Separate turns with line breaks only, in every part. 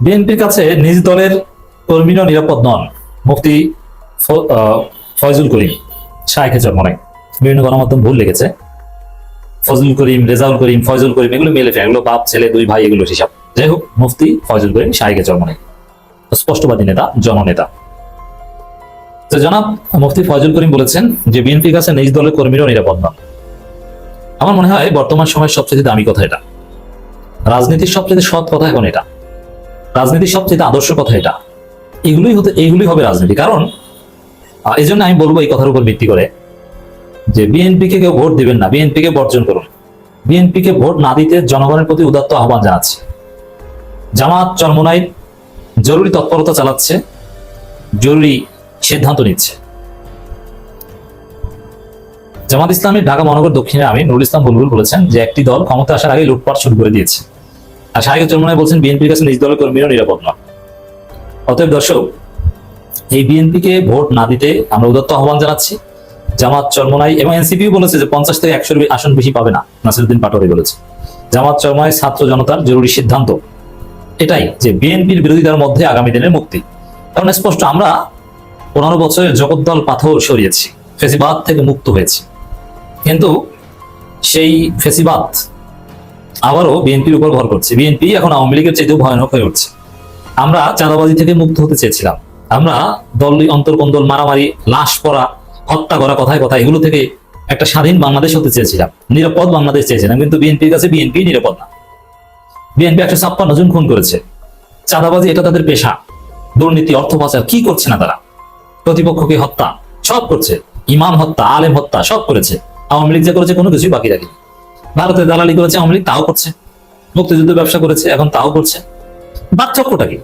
বিএনপির কাছে নিজ দলের কর্মীরা নিরাপদ নন আহ, ফয়জুল করিম শাহেখে চরমনাই বিভিন্ন গণমাধ্যম ভুল লেগেছে ফজলুল করিম রেজাউল করিম ফয়জুল করিম এগুলো মেলে ফেলে। এগুলো বাপ ছেলে দুই ভাই এগুলো হিসাব। যাই হোক মুফতি ফয়জুল করিম শাহেখে চরমনাই স্পষ্টবাদী নেতা জননেতা। তো জনাব মুফতি ফয়জুল করিম বলেছেন যে বিএনপির কাছে নিজ দলের কর্মীরাও নিরাপদ নন। আমার মনে হয় বর্তমান সময়ের সবচেয়ে দামি কথা এটা। রাজনীতির সবচেয়ে সৎ কথা এখন এটা। রাজনীতির সবচেয়ে আদর্শ কথা এটা। এগুলোই হতে এগুলোই হবে রাজনীতি। কারণ এই জন্য আমি বলব এই কথার উপর ভিত্তি করে যে বিএনপি কে কেউ ভোট দিবেন না। বিএনপি কে বর্জন করুন। বিএনপি কে ভোট না দিতে জনগণের প্রতি উদাত্ত আহ্বান জানাচ্ছে। জামাত চরমনাই জরুরি তৎপরতা চালাচ্ছে, জরুরি সিদ্ধান্ত নিচ্ছে। জামাত ইসলামের ঢাকা মহানগর দক্ষিণে আমি নুরুল ইসলাম বুলবুল বলেছেন যে একটি দল ক্ষমতা আসার আগে লুটপাট শুরু করে দিয়েছে। আর শাহিদ চরমনায় বলছেন, বিএনপির কাছে নিজ দলের কর্মীরা নিরাপদ নয়। অতএব দর্শক, এই বিএনপিকে ভোট না দিতে আমরা উদত্ত আহ্বান জানাচ্ছি। জামাত চরমনাই এবং এনসিপিও বলেছে যে পঞ্চাশ থেকে একশোর আসন বেশি পাবে না, নাসিরুদ্দিন পাটোয়ারি বলেছে। জামাত চরমনাই ছাত্র জনতার জরুরি সিদ্ধান্ত। এটাই যে বিএনপির বিরোধিতার মধ্যে আগামী দিনের মুক্তি। কারণ স্পষ্ট, আমরা পনেরো বছরের জগদ্দল পাথর সরিয়েছি, ফেসিবাদ থেকে মুক্ত হয়েছি। কিন্তু সেই ফেসিবাদ আবারও বিএনপির উপর ভর করছে। বিএনপি এখন আওয়ামী লীগের চাইতেও ভয়ানক হয়ে উঠছে। আমরা চাঁদাবাজি থেকে মুক্ত হতে চেয়েছিলাম। আমরা দল অন্তর্কন্দল মারামারি, লাশ পড়া, হত্যা করা, কথায় কথা এগুলো থেকে একটা স্বাধীন বাংলাদেশ হতে চেয়েছিলাম। নিরাপদ বাংলাদেশ চেয়েছিলাম। কিন্তু বিএনপির কাছে বিএনপি নিরাপদ না। বিএনপি একশো ছাপ্পান্ন জন খুন করেছে। চাঁদাবাজি এটা তাদের পেশা। দুর্নীতি, অর্থ পাচার, কি করছে না তারা? প্রতিপক্ষকে হত্যা, সব করছে। ইমাম হত্যা, আলেম হত্যা, সব করেছে। আওয়ামী লীগ যে করেছে কোনো কিছুই বাকি রাখেনি। ভারতের দালালি করেছে আওয়ামী লীগ, তাও করছে। মুক্তিযুদ্ধ ব্যবসা করেছে, এখন তাও করছে। পার্থক্যটা কি?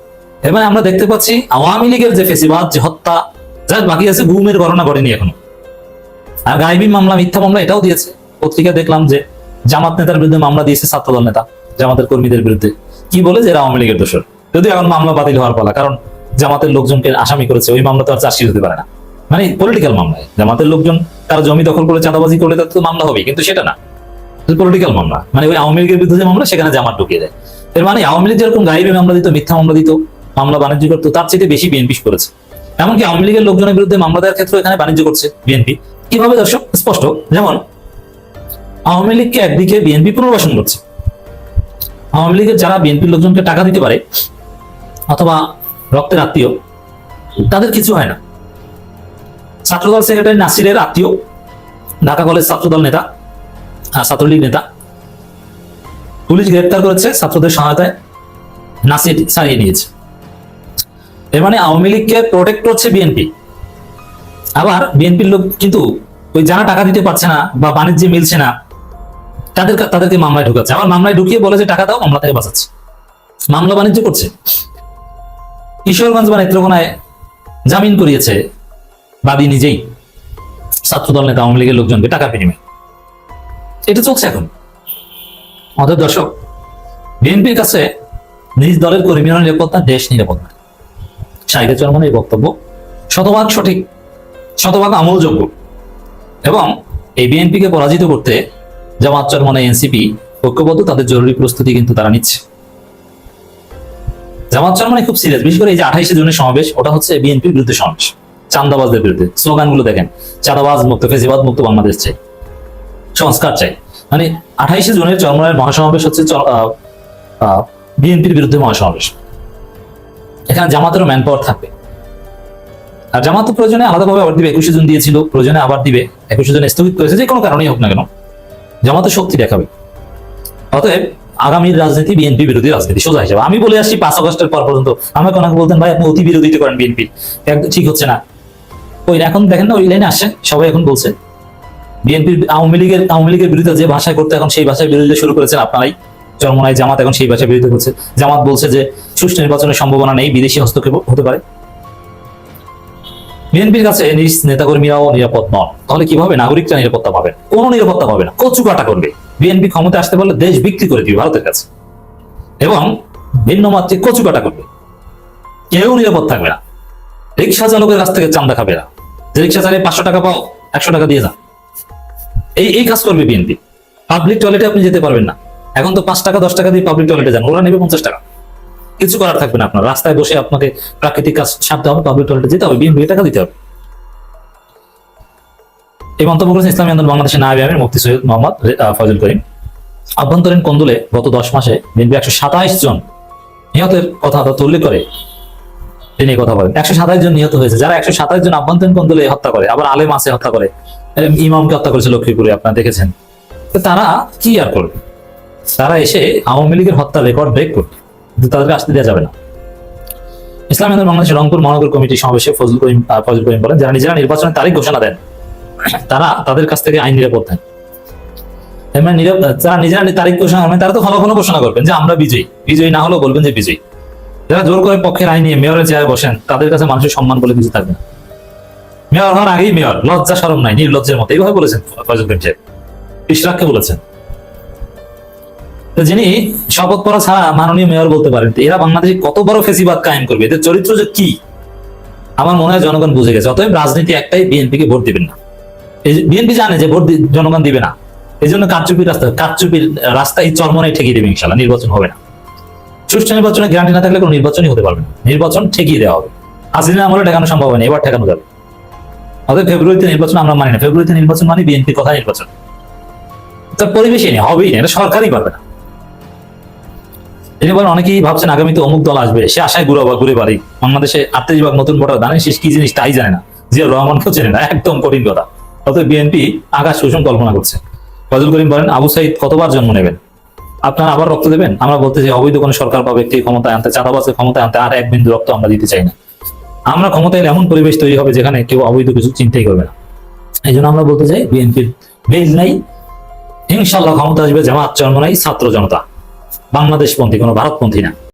এবার আমরা দেখতে পাচ্ছি আওয়ামী লীগের যে ফেসিবাদ, যে হত্যা যা বাকি আছে ঘুমের গণনা করেনি এখনও। আর গাইবী মামলা, মিথ্যা মামলা এটাও দিয়েছে। পত্রিকা দেখলাম যে জামাত নেতার বিরুদ্ধে মামলা দিয়েছে ছাত্রদল নেতা, জামাতের কর্মীদের বিরুদ্ধে। কি বলে যে আওয়ামী লীগের দোষর? যদিও এখন মামলা বাতিল হওয়ার পালা, কারণ জামাতের লোকজনকে আসামি করেছে, ওই মামলা তো আর চাষি হতে পারে না। মানে পলিটিক্যাল মামলায়। জামাতের লোকজন তার জমি দখল করে চাঁদাবাজি করলে তার তো মামলা হবে কিন্তু সেটা না। পলিটিক্যাল মামলা। মানে ওই আওয়ামী লীগের বিরুদ্ধে মামলা, সেখানে জামাত ঢুকিয়ে দেয়। এর মানে আওয়ামী লীগ যেরকম গাইবী মামলা দিত, মিথ্যা মামলা দিত, মামলা বাণিজ্য করতো, তার চেয়ে বেশি বিএনপি করেছে। এমনকি আওয়ামী লীগের লোকজনের বিরুদ্ধে মামলা দেওয়ার ক্ষেত্রে এখানে বাণিজ্য করছে বিএনপি কীভাবে দর্শক, স্পষ্ট, যেমন আওয়ামী লীগকে একদিকে বিএনপি পুনর্বাসন করছে। আওয়ামী লীগের যারা বিএনপির লোকজনকে টাকা দিতে পারে, অথবা রক্তের আত্মীয়, তাদের কিছু হয় না। ছাত্রদল সেক্রেটারি নাসিরের আত্মীয়, ঢাকা কলেজ ছাত্রদল নেতা ছাত্রলীগ নেতা। পুলিশ গ্রেপ্তার করেছে ছাত্রদের সহায়তায়। নাসির ছাড়িয়ে নিয়েছে। এর মানে আওয়ামী লীগকে প্রোটেক্ট করছে বিএনপি। আবার বিএনপির লোক কিন্তু ওই যারা টাকা দিতে পারছে না বা বাণিজ্যে মিলছে না, তাদের তাদেরকে মামলায় ঢুকাচ্ছে। আবার মামলায় ঢুকিয়ে বলে যে, টাকা দাও মামলা থেকে বাঁচাচ্ছে। মামলা বাণিজ্য করছে। কিশোরগঞ্জ বা নেত্রকোনায় জামিন করিয়েছে বাদী নিজেই। ছাত্রদল নেতা আওয়ামী লীগের লোকজনকে টাকা বিনিময়। এটা চলছে এখন। আমাদের দর্শক, বিএনপির কাছে নিজ দলের কর্মীরা নিরাপত্তা, দেশ নিরাপত্তা। শাহিদে চরমনের এই বক্তব্য শতভাগ সঠিক, শতভাগ আমলযোগ্য। এবং এই বিএনপিকে পরাজিত করতে জামাত চরমনে এনসিপি ঐক্যবদ্ধ, তাদের জরুরি প্রস্তুতি কিন্তু তারা নিচ্ছে। জামাত চরমনে খুব সিরিয়াস বিশেষ করে এই যে আঠাইশে জনের সমাবেশ, ওটা হচ্ছে বিএনপির বিরুদ্ধে সমাবেশ। চান্দাবাজদের বিরুদ্ধে। স্লোগানগুলো দেখেন, চাঁদাবাজ মুক্ত, ফেসিবাদ মুক্ত বাংলাদেশ চাই। সংস্কার চাই। মানে আঠাইশে জনের চরমনের মহাসমাবেশ হচ্ছে বিএনপির বিরুদ্ধে মহাসমাবেশ। এখানে জামাতেরও ম্যান পাওয়ার থাকবে। আর জামাত প্রয়োজনে আলাদাভাবে আবার দিবে, একুশে জন দিয়েছিল, প্রয়োজনে আবার দিবে, একুশে জন স্থগিত করেছে, যে কোনো কারণেই হোক না কেন। জামাতের শক্তি দেখাবে। অতএব আগামী রাজনীতি বিএনপি বিরোধী রাজনীতি, সোজা হিসাবে। আমি বলে আসছি পাঁচ আগস্টের পর পর্যন্ত, আমাকে অনেকে বলতেন, ভাই, আপনি অতি বিরোধিতা করেন বিএনপি। ঠিক হচ্ছে না। ওই এখন দেখেন না, ওই লাইনে আসছে, সবাই এখন বলছে বিএনপি আওয়ামী লীগের আওয়ামী লীগের বিরুদ্ধে যে ভাষায় করতে এখন সেই ভাষায় বিরোধিতা শুরু করেছেন আপনারাই। চরমনায় জামাত, এখন সেই ভাষায় বিরোধিতা করছে। জামাত বলছে যে সুষ্ঠু নির্বাচনের সম্ভাবনা নেই, বিদেশি হস্তক্ষেপ হতে পারে। বিএনপির কাছে নেতাকর্মীরাও নিরাপদ নন। তাহলে কীভাবে নাগরিকরা নিরাপত্তা পাবেন? কোনো নিরাপত্তা পাবে না। কচু কাটা করবে। বিএনপি ক্ষমতা আসতে পারলে দেশ বিক্রি করে দিবে ভারতের কাছে। এবং ভিন্ন মাত্রে কচু কাটা করবে। কেউ নিরাপদ থাকবে না। রিক্সা চালকের কাছ থেকে চান্দা খাবে না। যে রিক্সা চালিয়ে পাঁচশো টাকা পাও, একশো টাকা দিয়ে যান। এই এই কাজ করবে বিএনপি পাবলিক টয়লেটে আপনি যেতে পারবেন না। এখন তো পাঁচ টাকা, দশ টাকা দিয়ে পাবলিক টয়লেটে যান, ওরা নেবে পঞ্চাশ টাকা। কিছু করার থাকবে না আপনার। রাস্তায় বসে আপনাকে প্রাকৃতিক কাজ সারতে হবে পাবলিক টয়লেটে যেতে হবে বিএনপি টাকা দিতে হবে। এই মন্তব্য করেছেন ইসলামী আন্দোলন বাংলাদেশের নায়ব আমির মুফতি সৈয়দ মোহাম্মদ ফজল করিম। আভ্যন্তরীণ কন্দলে গত দশ মাসে বিএনপি একশো সাতাইশ জন নিহতের কথা তথ্য উল্লেখ করে তিনি কথা বলেন। একশো সাতাইশ জন নিহত হয়েছে। যারা একশো সাতাইশ জন আভ্যন্তরীণ কন্দলে হত্যা করে, আবার আলেম আছে হত্যা করে ইমামকে হত্যা করেছে লক্ষ্মীপুরে, আপনারা দেখেছেন। তারা কি আর করবে? তারা এসে আওয়ামী লীগের হত্যা রেকর্ড ব্রেক করবে। কিন্তু তাদেরকে আসতে দেওয়া যাবে না। ইসলামী আন্দোলন বাংলাদেশের রংপুর মহানগর কমিটি সমাবেশে ফজল করিম ফজল করিম বলেন, যারা নিজেরা নির্বাচনের তারিখ ঘোষণা দেন, তারা তাদের কাছ থেকে আইন নিরাপদ দেন। মানে যারা নিজেরা তারিখ ঘোষণা করবেন তারা তো ঘন ঘোষণা করবেন যে আমরা বিজয়ী। বিজয়ী না হলেও বলবেন যে বিজয়ী। যারা জোর করে পক্ষের আইন নিয়ে মেয়রের চেয়ারে বসেন, তাদের কাছে মানুষের সম্মান বলে কিছু থাকবে না। মেয়র হওয়ার আগেই মেয়র, লজ্জা সরম নাই, নির্লজ্জের মতো। এইভাবে বলেছেন ফজল করিম সাহেব। ইশরাককে বলেছেন। যিনি শপথ করা ছাড়া মাননীয় মেয়র বলতে পারেন এরা বাংলাদেশে কত বড় ফেসিবাদ কায়েম করবে? এদের চরিত্র যে কি? আমার মনে হয় জনগণ বুঝে গেছে। অতএব রাজনীতি একটাই বিএনপি কে ভোট দিবেন না। বিএনপি জানে যে ভোট জনগণ দিবে না। এই জন্য কারচুপির রাস্তা কারচুপির রাস্তায় চরমনে ঠেকিয়ে দেবে ইনশাল্লাহ নির্বাচন হবে না। সুষ্ঠু নির্বাচনে গ্যারান্টি না থাকলে কোনো নির্বাচনই হতে পারবে না। নির্বাচন ঠেকিয়ে দেওয়া হবে। আজ হাসিনা আমলে ঠেকানো সম্ভব হয় না, এবার ঠেকানো যাবে। অতএব ফেব্রুয়ারিতে নির্বাচন আমরা মানি না। ফেব্রুয়ারিতে নির্বাচন মানে বিএনপির কথা নির্বাচন। তার পরিবেশই নেই, হবেই না, এটা সরকারই পারবে না। বলেন, অনেকেই ভাবছেন আগামীতে অমুক দল আসবে, সে আশায় ঘুরে ঘুরে বাড়ি। বাংলাদেশে আটত্রিশ ভাগ নতুন ভোটার জানেন শেষ কি জিনিস তাই জানে না। জিয়া রহমানকেও চেনে না, একদম কঠিন কথা। অতএব বিএনপি আকাশ শোষণ কল্পনা করছে। ফজল করিম বলেন, আবু সাইদ কতবার জন্ম নেবেন? আপনারা আবার রক্ত দেবেন? আমরা বলতে চাই, অবৈধ কোনো সরকার বা ব্যক্তি ক্ষমতায় আনতে চাঁদাবাজকে ক্ষমতায় আনতে আর এক বিন্দু রক্ত আমরা দিতে চাই না। আমরা ক্ষমতায় এমন পরিবেশ তৈরি হবে যেখানে কেউ অবৈধ কিছু চিন্তাই করবে না। এই জন্য আমরা বলতে চাই বিএনপির ভেজ নাই। ইনশাল্লাহ ক্ষমতা আসবে জামাত জন্ম নাই, ছাত্র জনতা। বাংলাদেশপন্থী কোনো ভারতপন্থী না।